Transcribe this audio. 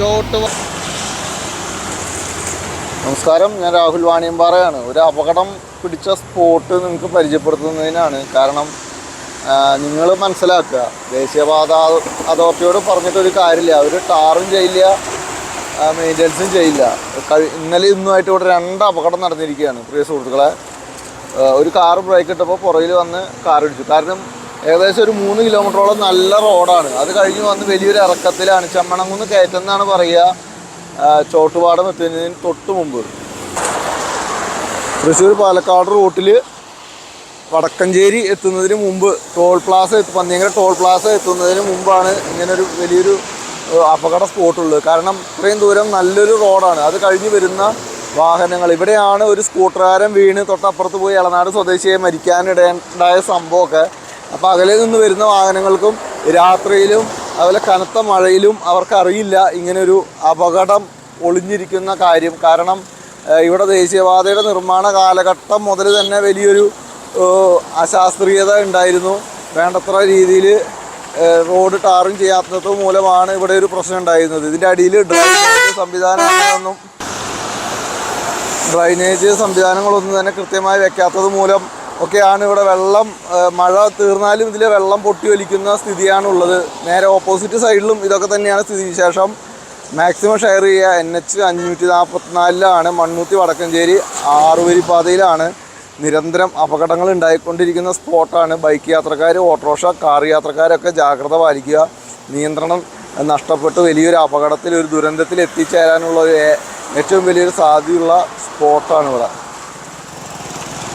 ചോട്ട് നമസ്കാരം ഞാൻ രാഹുൽ വാണിയമ്പാറയാണ്. ഒരു അപകടം പിടിച്ച സ്പോട്ട് നിങ്ങൾക്ക് പരിചയപ്പെടുത്തുന്നതിനാണ്. കാരണം നിങ്ങൾ മനസ്സിലാക്കുക. ദേശീയപാത അതോറിറ്റിയോട് പറഞ്ഞിട്ടൊരു കാര്യമില്ല. അവർ ടാറും ചെയ്യില്ല മെയിന്റനൻസും ചെയ്യില്ല. ഇന്നലെ ഇന്നുമായിട്ട് ഇവിടെ രണ്ട് അപകടം നടന്നിരിക്കുകയാണ്. പ്രിയ സുഹൃത്തുക്കളെ ഒരു കാർ ബ്രേക്ക് ഇട്ടപ്പോൾ പുറകിൽ വന്ന് കാർ ഇടിച്ചു കാരണം ഏകദേശം ഒരു മൂന്ന് കിലോമീറ്ററോളം നല്ല റോഡാണ് അത് കഴിഞ്ഞ് വന്ന് വലിയൊരു ഇറക്കത്തിലാണ്. ചെമ്മണംകുന്ന് കയറ്റെന്നാണ് പറയുക. ചോട്ടുപാടം എത്തുന്നതിന് തൊട്ട് മുമ്പ്. തൃശ്ശൂർ പാലക്കാട് റൂട്ടിൽ വടക്കഞ്ചേരി എത്തുന്നതിന് മുമ്പ് ടോൾ പ്ലാസ എത്തും പന്നിയങ്കര ടോൾ പ്ലാസ എത്തുന്നതിന് മുമ്പാണ് ഇങ്ങനൊരു വലിയൊരു അപകട സ്പോട്ടുള്ളത് കാരണം ഇത്രയും ദൂരം നല്ലൊരു റോഡാണ് അത് കഴിഞ്ഞ് വരുന്ന വാഹനങ്ങൾ. ഇവിടെയാണ് ഒരു സ്കൂട്ടർകാരൻ വീണ് തൊട്ടപ്പുറത്ത് പോയി ഇളനാട് സ്വദേശിയെ മരിക്കാനിടയുണ്ടായ സംഭവമൊക്കെ. അപ്പോൾ അകലെ നിന്ന് വരുന്ന വാഹനങ്ങൾക്കും രാത്രിയിലും അതുപോലെ കനത്ത മഴയിലും അവർക്കറിയില്ല ഇങ്ങനൊരു അപകടം ഒളിഞ്ഞിരിക്കുന്ന കാര്യം. കാരണം ഇവിടെ ദേശീയപാതയുടെ നിർമ്മാണ കാലഘട്ടം മുതൽ തന്നെ വലിയൊരു അശാസ്ത്രീയത ഉണ്ടായിരുന്നു. വേണ്ടത്ര രീതിയിൽ റോഡ് ടാറും ചെയ്യാത്തത് മൂലമാണ് ഇവിടെ ഒരു പ്രശ്നം ഉണ്ടായിരുന്നത്. ഇതിന്റെ അടിയിൽ ഡ്രൈനേജ് സംവിധാനങ്ങളൊന്നും ഡ്രൈനേജ് സംവിധാനങ്ങളൊന്നും തന്നെ കൃത്യമായി വെക്കാത്തത് മൂലം ഒക്കെയാണ് ഇവിടെ വെള്ളം മഴ തീർന്നാലും ഇതിലെ വെള്ളം പൊട്ടി ഒലിക്കുന്ന സ്ഥിതിയാണുള്ളത്. നേരെ ഓപ്പോസിറ്റ് സൈഡിലും ഇതൊക്കെ തന്നെയാണ് സ്ഥിതി വിശേഷം മാക്സിമം ഷെയർ ചെയ്യുക എൻ എച്ച് അഞ്ഞൂറ്റി നാൽപ്പത്തിനാലിലാണ് മണ്ണൂത്തി വടക്കഞ്ചേരി ആറുവരി പാതയിലാണ് നിരന്തരം അപകടങ്ങൾ ഉണ്ടായിക്കൊണ്ടിരിക്കുന്ന സ്പോട്ടാണ്. ബൈക്ക് യാത്രക്കാർ ഓട്ടോറിക്ഷ കാർ യാത്രക്കാരൊക്കെ ജാഗ്രത പാലിക്കുക. നിയന്ത്രണം നഷ്ടപ്പെട്ട് വലിയൊരു അപകടത്തിൽ ഒരു ദുരന്തത്തിൽ എത്തിച്ചേരാനുള്ള ഏറ്റവും വലിയൊരു സാധ്യതയുള്ള സ്പോട്ടാണ് ഇവിടെ.